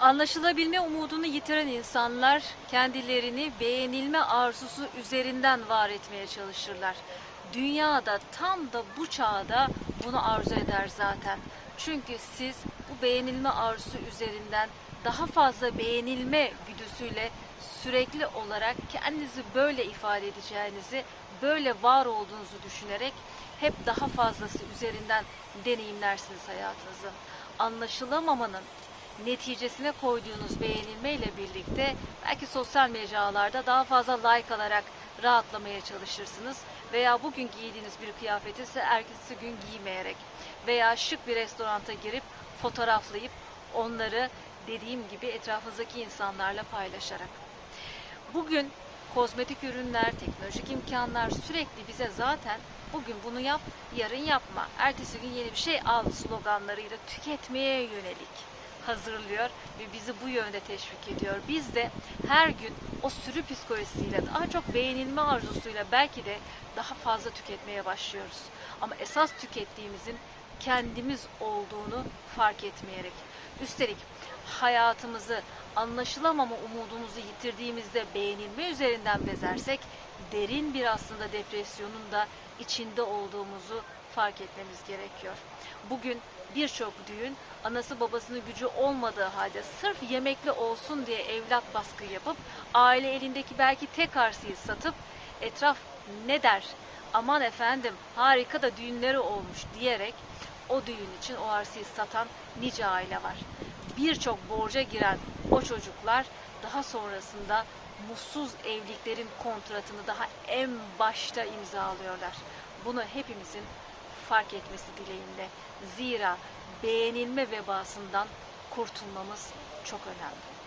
Anlaşılabilme umudunu yitiren insanlar kendilerini beğenilme arzusu üzerinden var etmeye çalışırlar. Dünyada tam da bu çağda bunu arzu eder zaten. Çünkü siz bu beğenilme arzusu üzerinden daha fazla beğenilme güdüsüyle sürekli olarak kendinizi böyle ifade edeceğinizi, böyle var olduğunuzu düşünerek hep daha fazlası üzerinden deneyimlersiniz hayatınızı. Anlaşılamamanın neticesine koyduğunuz beğenilmeyle birlikte belki sosyal mecralarda daha fazla like alarak rahatlamaya çalışırsınız veya bugün giydiğiniz bir kıyafeti ise ertesi gün giymeyerek veya şık bir restoranta girip fotoğraflayıp onları dediğim gibi etrafınızdaki insanlarla paylaşarak. Bugün kozmetik ürünler, teknolojik imkanlar sürekli bize zaten bugün bunu yap, yarın yapma, ertesi gün yeni bir şey al sloganlarıyla tüketmeye yönelik hazırlıyor ve bizi bu yönde teşvik ediyor. Biz de her gün o sürü psikolojisiyle daha çok beğenilme arzusuyla belki de daha fazla tüketmeye başlıyoruz. Ama esas tükettiğimizin kendimiz olduğunu fark etmeyerek. Üstelik hayatımızı anlaşılamama umudumuzu yitirdiğimizde beğenilme üzerinden bezersek derin bir aslında depresyonun da içinde olduğumuzu fark etmemiz gerekiyor. Bugün birçok düğün anası babasının gücü olmadığı halde sırf yemekli olsun diye evlat baskı yapıp aile elindeki belki tek arsayı satıp etraf ne der aman efendim harika da düğünleri olmuş diyerek o düğün için o arsayı satan nice aile var. Birçok borca giren o çocuklar daha sonrasında mutsuz evliliklerin kontratını daha en başta imzalıyorlar. Bunu hepimizin fark etmesi dileğinde. Zira beğenilme vebasından kurtulmamız çok önemli.